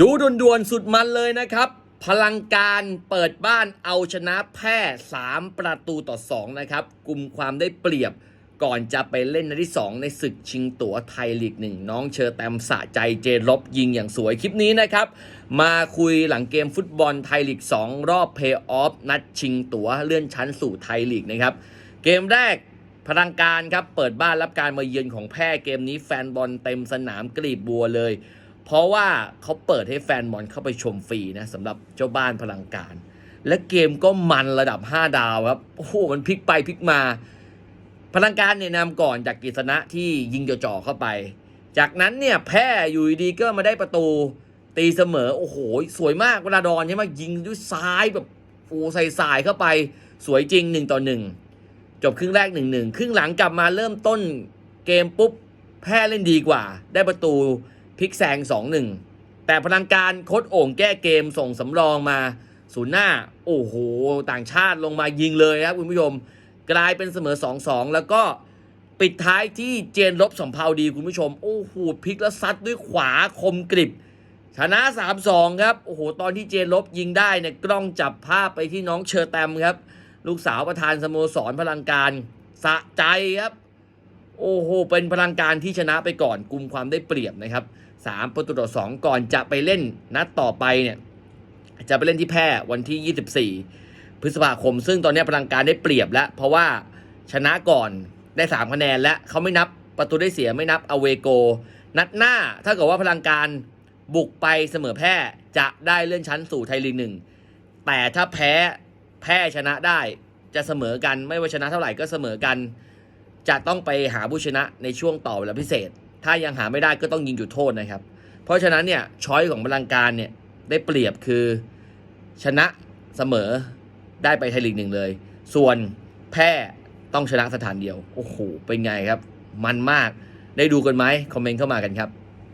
ดูด่วนๆสุดมันเลยนะครับ พลังการเปิดบ้านเอาชนะแพร่3ประตูต่อ 2 นะครับกลุ่มความได้เปรียบก่อนจะไปเล่นนัดที่ 2 ในศึกชิงตั๋วไทยลีกหนึ่งน้องเชอแตมสะใจเจลบยิงอย่างสวยคลิปนี้นะครับ มาคุยหลังเกมฟุตบอลไทยลีก 2 รอบเพย์ออฟนัดชิงตั๋วเลื่อนชั้นสู่ไทยลีกนะครับ เกมแรกพลังการครับเปิดบ้านรับการมาเยือนของแพร่เกมนี้แฟนบอลเต็มสนามกรีบบัวเลย เพราะว่าเขาเปิดให้แฟนบอลเข้าไปชมฟรีนะสำหรับเจ้าบ้านพลังการ และเกมก็มันระดับ 5 ดาวครับ โอ้โห มันพลิกไปพลิกมา พลังการเนี่ยนำก่อนจากกฤษณะที่ยิงจ่อเข้าไป จากนั้นเนี่ยแพ้อยู่ดีก็มาได้ประตูตีเสมอ โอ้โห สวยมากเวลาดอนใช่ไหมยิงด้วยซ้ายแบบโอ้ใส่สายเข้าไป สวยจริงหนึ่งต่อหนึ่งจบครึ่งแรกหนึ่งหนึ่งครึ่งหลังกลับมาเริ่มต้นเกมปุ๊บแพ้เล่นดีกว่า ได้ประตู พลิกแซงสองหนึ่งแต่พลังการโคดโอ่งแก้เกมส่งสำรองมาศูนย์หน้า โอ้โห ต่างชาติลงมายิงเลยครับคุณผู้ชม กลายเป็นเสมอ 2-2 แล้วก็ปิดท้ายที่เจนลบสำเภาดีคุณผู้ชม โอ้โหพลิกแล้วซัดด้วยขวาคมกริบ ชนะ 3-2 ครับ โอ้โห ตอนที่เจนลบยิงได้เนี่ยกล้องจับภาพไปที่น้องเชอร์แตมครับ ลูกสาวประธานสโมสรพลังการ สะใจครับ โอ้โห เป็นพลังการที่ชนะไปก่อนกลุ่มความได้เปรียบนะครับ3ประตูต่อ2ก่อนจะไปเล่นนัดต่อไปเนี่ยจะไปเล่นที่แพร่วันที่ 24 พฤษภาคม ซึ่งตอนนี้พลังการได้เปรียบแล้ว เพราะว่าชนะก่อนได้3คะแนนและเขาไม่นับประตูได้เสียไม่นับอเวโก นัดหน้าถ้าเกิดว่าพลังการบุกไปเสมอแพร่จะได้เลื่อนชั้นสู่ไทยลีกหนึ่งแต่ถ้าแพ้แพ้ชนะได้จะเสมอกันไม่ว่าชนะเท่าไหร่ก็เสมอกัน จะต้องไปหาผู้ชนะในช่วงต่อเวลาพิเศษ ถ้ายังหาไม่ได้ก็ต้องยิงจุดโทษนะครับ เพราะฉะนั้นเนี่ยช้อยของพลังการเนี่ยได้เปรียบคือชนะเสมอได้ไปไทยลีกหนึ่งเลย ส่วนแพ้ต้องชนะสถานเดียว โอ้โห เป็นไงครับ มันมาก ได้ดูกันไหมคอมเมนต์เข้ามากันครับ